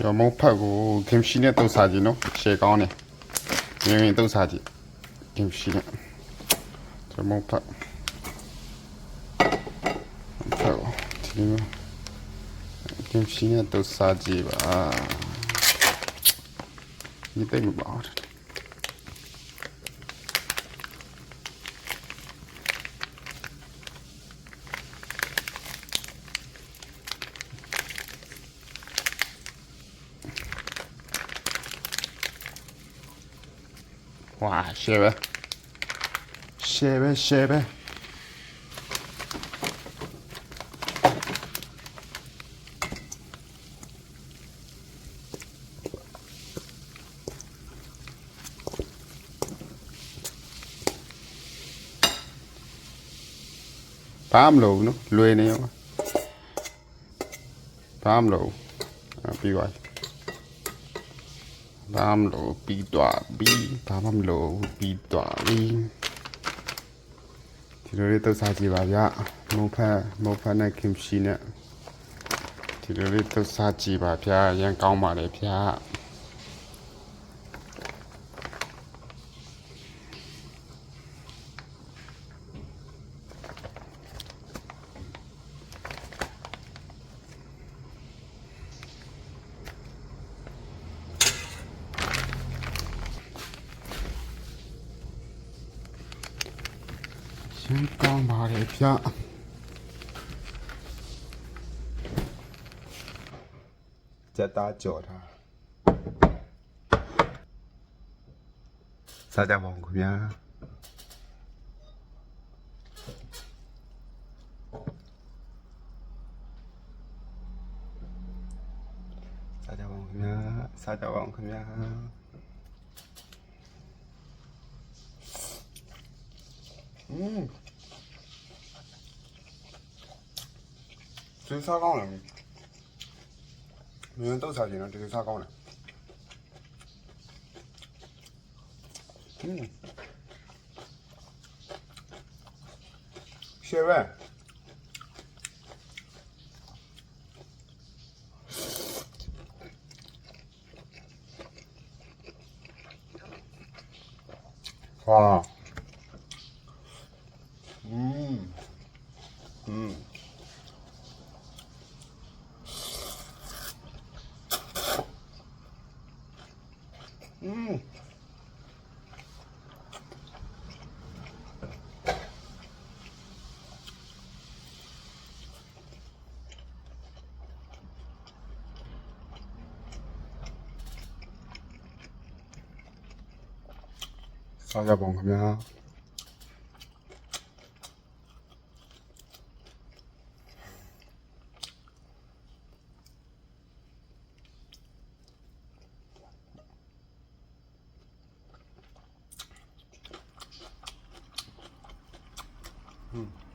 ကျွန်တော်မုတ်ဖက်ကိုဂင်ရှိနဲ့တုတ်စားကြည့်နော်ရှယ်ကောင်းတယ်ငင်းငင်းတုတ်စားကြည့်ဂင်ရှိနဲ့ကျွန်တော်မုတ်ဖက်ဖက်ကိုဒီလိုဂင်ရှိနဲ့တုတ်စားကြည့်ပါဒီတိတ်မပါဘူး 哇，谢呗，谢呗，谢呗。tám lù nó lùi nè tám lù à, bị vậy ဘာမလို့ပြီးသွားပြီဘာမှမလို့ပြီးသွားပြီဒီလိုလေးသုတ်စားကြည့်ပါဗျမုတ်ဖက်မုတ်ဖက်နဲ့ခင်ရှီနဲ့ဒီလိုလေးသုတ်စားကြည့်ပါဗျာရန်ကောင်းပါလေဗျာ ရန်ကောင်းပါလေဗျာစက်သားကြော်ထားစားကြပါဦးခင်ဗျာစားကြပါဦးခင်ဗျာစားကြပါဦးခင်ဗျာ 嗯接擦干了，你们都擦行了，直接擦干了。嗯，谢问。哇、 음. 싸자 먹으면 Hmm.